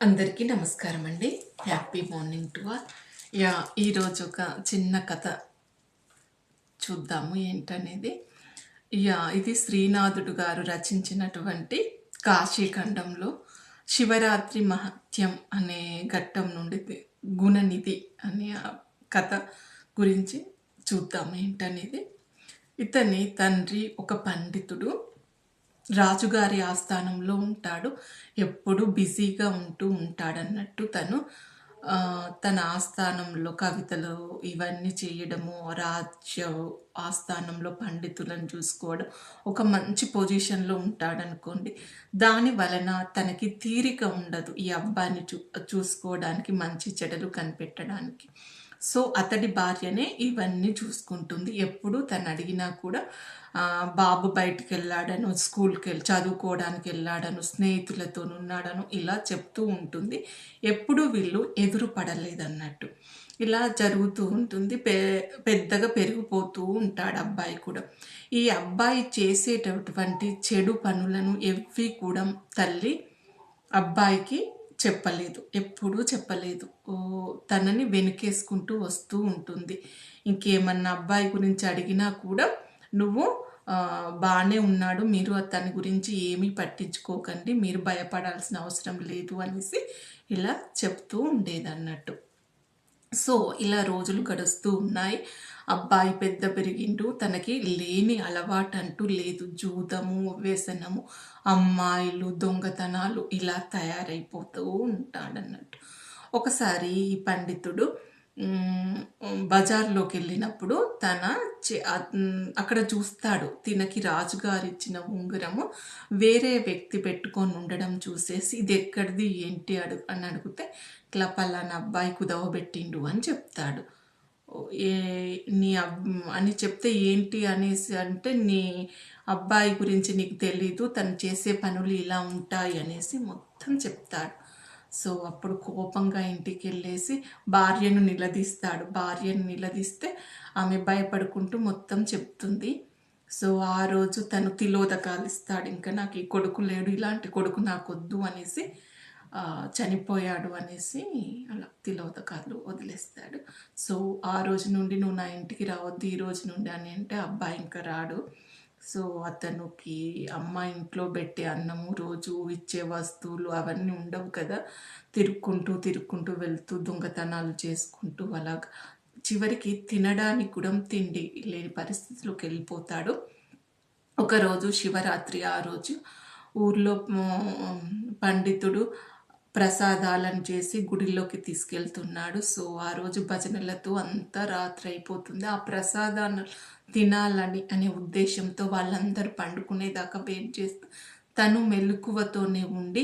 అందరికీ నమస్కారం అండి happy morning to all yeah ఈరోజు ఒక చిన్న కథ చూద్దాము ఏంటనేది. యా ఇది శ్రీనాథుడు గారు రచించినటువంటి కాశీఖండంలో శివరాత్రి మహత్యం అనే ఘట్టం నుండి గుణనిధి అనే కథ గురించి చూద్దాము ఏంటనేది. ఇతని తండ్రి ఒక పండితుడు. రాజుగారి ఆస్థానంలో ఉంటాడు. ఎప్పుడు బిజీగా ఉంటూ ఉంటాడన్నట్టు తను తన ఆస్థానంలో కవితలు ఇవన్నీ చేయడము రాజ్య ఆస్థానంలో పండితులను చూసుకోవడం ఒక మంచి పొజిషన్లో ఉంటాడనుకోండి. దాని వలన తనకి తీరిక ఉండదు ఈ అబ్బాయిని చూ చూసుకోవడానికి మంచి చెడలు కనిపెట్టడానికి. సో అతడి భార్యనే ఇవన్నీ చూసుకుంటుంది. ఎప్పుడు తను అడిగినా కూడా బాబు బయటికి వెళ్ళాడను స్కూల్కి వెళ్ళి చదువుకోవడానికి వెళ్ళాడను స్నేహితులతో ఉన్నాడను ఇలా చెప్తూ ఉంటుంది. ఎప్పుడు వీళ్ళు ఎదురు పడలేదన్నట్టు ఇలా జరుగుతూ ఉంటుంది. పె పెద్దగా పెరిగిపోతూ ఉంటాడు అబ్బాయి కూడా. ఈ అబ్బాయి చేసేటటువంటి చెడు పనులను ఎవ్వి కూడా తల్లి అబ్బాయికి చెప్పలేదు ఎప్పుడూ చెప్పలేదు. తనని వెనుకేసుకుంటూ వస్తూ ఉంటుంది. ఇంకేమన్నా అబ్బాయి గురించి అడిగినా కూడా నువ్వు బాగానే ఉన్నాడు మీరు అతని గురించి ఏమీ పట్టించుకోకండి మీరు భయపడాల్సిన అవసరం లేదు అనేసి ఇలా చెప్తూ ఉండేది అన్నట్టు సో ఇలా రోజులు గడుస్తూ ఉన్నాయి. అబ్బాయి పెద్ద పెరిగిండు తనకి లేని అలవాటు అంటూ లేదు. జూదము వ్యసనము అమ్మాయిలు దొంగతనాలు ఇలా తయారైపోతూ ఉంటాడన్నట్టు. ఒకసారి ఈ పండితుడు బజార్లోకి వెళ్ళినప్పుడు తన చే- అక్కడ చూస్తాడు. తినకి రాజుగారు ఇచ్చిన ఉంగరము వేరే వ్యక్తి పెట్టుకొని ఉండడం చూసేసి ఇది ఎక్కడిది? ఏంటి? అడుగు అని అడిగితే ఇట్లా పలానా అబ్బాయి కుదవబెట్టిండు అని చెప్తాడు. నీ అబ్ అని చెప్తే ఏంటి అనేసి అంటే నీ అబ్బాయి గురించి నీకు తెలీదు తను చేసే పనులు ఇలా ఉంటాయి అనేసి మొత్తం చెప్తాడు. సో అప్పుడు కోపంగా ఇంటికి వెళ్ళేసి భార్యను నిలదీస్తాడు. భార్యను నిలదీస్తే ఆమె భయపడుకుంటూ మొత్తం చెప్తుంది. సో ఆ రోజు తను తిలోదకాలు ఇస్తాడు. ఇంకా నాకు ఈ కొడుకు లేడు ఇలాంటి కొడుకు నాకు వద్దు అనేసి చనిపోయాడు అనేసి అలా తిలోదకాలు వదిలేస్తాడు. సో ఆ రోజు నుండి నువ్వు నా ఇంటికి రావద్దు ఈ రోజు నుండి అని అంటే అబ్బాయి ఇంకా రాడు. సో అతనికి అమ్మ ఇంట్లో పెట్టే అన్నము రోజు ఇచ్చే వస్తువులు అవన్నీ ఉండవు కదా. తిరుక్కుంటూ తిరుక్కుంటూ వెళ్తూ దొంగతనాలు చేసుకుంటూ అలాగ చివరికి తినడానికి కూడా తిండి లేని పరిస్థితిలోకి వెళ్ళిపోతాడు. ఒకరోజు శివరాత్రి ఆ రోజు ఊర్లో పండితుడు ప్రసాదాలను చేసి గుడిలోకి తీసుకెళ్తున్నాడు. సో ఆ రోజు భజనలతో అంతా రాత్రి అయిపోతుంది ఆ ప్రసాదాన్ని తినాలని అనే ఉద్దేశంతో వాళ్ళందరూ పండుకునేదాకా వెయిట్ చేస్తూ తను మెలకువతోనే ఉండి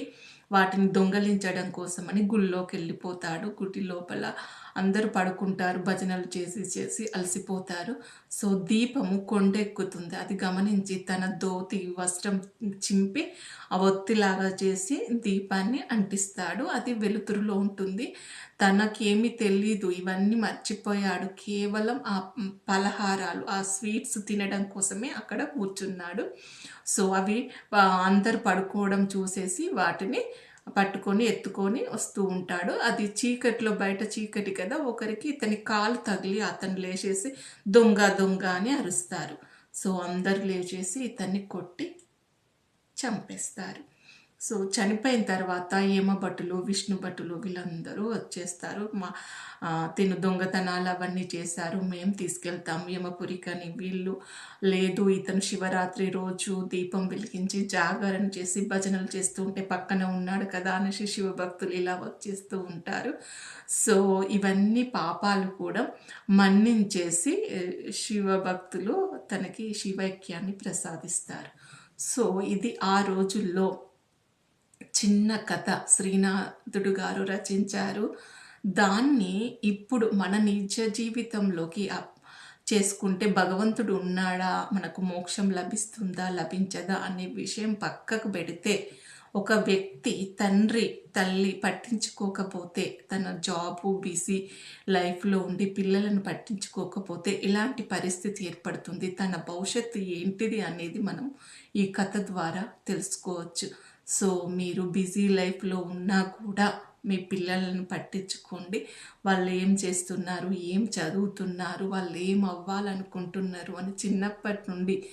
వాటిని దొంగలించడం కోసమని గుళ్ళోకి వెళ్ళిపోతాడు గుడి లోపల అందరూ పడుకుంటారు భజనలు చేసి చేసి అలసిపోతారు. సో దీపము కొండెక్కుతుంది. అది గమనించి తన ధోతి వస్త్రం చింపి ఆ ఒత్తిలాగా చేసి దీపాన్ని అంటిస్తాడు. అది వెలుతురులో ఉంటుంది. తనకేమి తెలీదు. ఇవన్నీ మర్చిపోయాడు. కేవలం ఆ పలహారాలు ఆ స్వీట్స్ తినడం కోసమే అక్కడ కూర్చున్నాడు. సో అవి అందరు పడుకోవడం చూసేసి వాటిని పట్టుకొని ఎత్తుకొని వస్తూ ఉంటాడు. అది చీకట్లో బయట చీకటి కదా ఒకరికి ఇతని కాలు తగిలి అతను లేచేసి దొంగ దొంగ అని అరుస్తారు. సో అందరు లేచేసి ఇతన్ని కొట్టి చంపేస్తారు. సో చనిపోయిన తర్వాత యమభటులు విష్ణు భటులు వీళ్ళందరూ వచ్చేస్తారు. మా తిను దొంగతనాలు అవన్నీ చేశారు. మేము తీసుకెళ్తాం యమపురికని వీళ్ళు లేదు ఇతను శివరాత్రి రోజు దీపం వెలిగించి జాగరణ చేసి భజనలు చేస్తూ ఉంటే పక్కన ఉన్నాడు కదా అనేసి శివభక్తులు ఇలా వచ్చేస్తూ ఉంటారు. సో ఇవన్నీ పాపాలు కూడా మన్నించేసి ఏ, శివభక్తులు తనకి శివైక్యాన్ని ప్రసాదిస్తారు. సో ఇది ఆ రోజుల్లో చిన్న కథ శ్రీనాథుడు గారు రచించారు. దాన్ని ఇప్పుడు మన నిజ జీవితంలోకి అప్- చేసుకుంటే భగవంతుడు ఉన్నాడా? మనకు మోక్షం లభిస్తుందా? లభించదా? అనే విషయం పక్కకు పెడితే ఒక వ్యక్తి తండ్రి తల్లి పట్టించుకోకపోతే తన జాబు బిజీ లైఫ్లో ఉండి పిల్లలను పట్టించుకోకపోతే ఇలాంటి పరిస్థితి ఏర్పడుతుంది. తన భవిష్యత్తు ఏంటిది అనేది మనం ఈ కథ ద్వారా తెలుసుకోవచ్చు. సో మీరు బిజీ లైఫ్లో ఉన్నా కూడా మీ పిల్లలను పట్టించుకోండి. వాళ్ళు ఏం చేస్తున్నారు? ఏం చదువుతున్నారు? వాళ్ళు ఏం అవ్వాలనుకుంటున్నారు? అని చిన్నప్పటి నుండి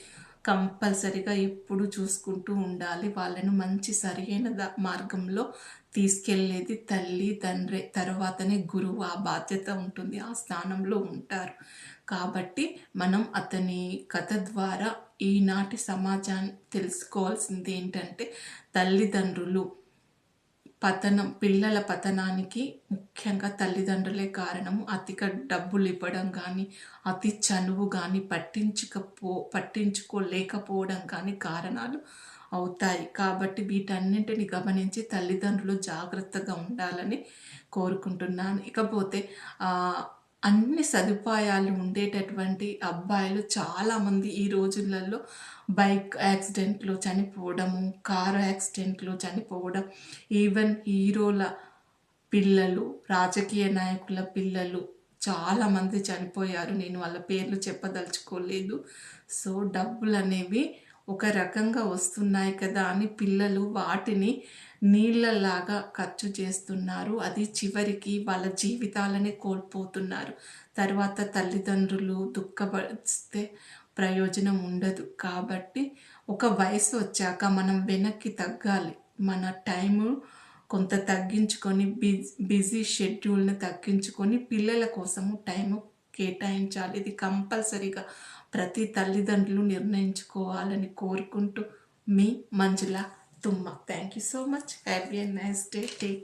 కంపల్సరిగా ఎప్పుడు చూసుకుంటూ ఉండాలి. వాళ్ళను మంచి సరైన మార్గంలో తీసుకెళ్ళేది తల్లి తండ్రి తర్వాతనే గురువు ఆ బాధ్యత ఉంటుంది ఆ స్థానంలో ఉంటారు. కాబట్టి మనం అతని కథ ద్వారా ఈనాటి సమాజాన్ని తెలుసుకోవాల్సింది ఏంటంటే తల్లిదండ్రులు పతనం పిల్లల పతనానికి ముఖ్యంగా తల్లిదండ్రులే కారణము. అతిగా డబ్బులు ఇవ్వడం కానీ అతి చనువు కానీ పట్టించుకపో పట్టించుకోలేకపోవడం కానీ కారణాలు అవుతాయి. కాబట్టి వీటన్నింటిని గమనించి తల్లిదండ్రులు జాగ్రత్తగా ఉండాలని కోరుకుంటున్నాను. ఇకపోతే అన్ని సదుపాయాలు ఉండేటటువంటి అబ్బాయిలు చాలామంది ఈ రోజులలో బైక్ యాక్సిడెంట్లు చనిపోవడము కారు యాక్సిడెంట్లు చనిపోవడం ఈవెన్ హీరోల పిల్లలు రాజకీయ నాయకుల పిల్లలు చాలామంది చనిపోయారు. నేను వాళ్ళ పేర్లు చెప్పదలుచుకోలేదు. సో డబ్బులు అనేవి ఒక రకంగా వస్తున్నాయి కదా అని పిల్లలు వాటిని నీళ్ళలాగా ఖర్చు చేస్తున్నారు. అది చివరికి వాళ్ళ జీవితాలనే కోల్పోతున్నారు. తర్వాత తల్లిదండ్రులు దుఃఖపరిస్తే ప్రయోజనం ఉండదు. కాబట్టి ఒక వయసు వచ్చాక మనం వెనక్కి తగ్గాలి. మన టైము కొంత తగ్గించుకొని బిజీ బిజీ షెడ్యూల్ని తగ్గించుకొని పిల్లల కోసము టైము కేటాయించాలి. ఇది కంపల్సరీగా ప్రతి తల్లిదండ్రులు నిర్ణయించుకోవాలని కోరుకుంటూ మీ Manjula Thumma. Thank you so much happy and nice day take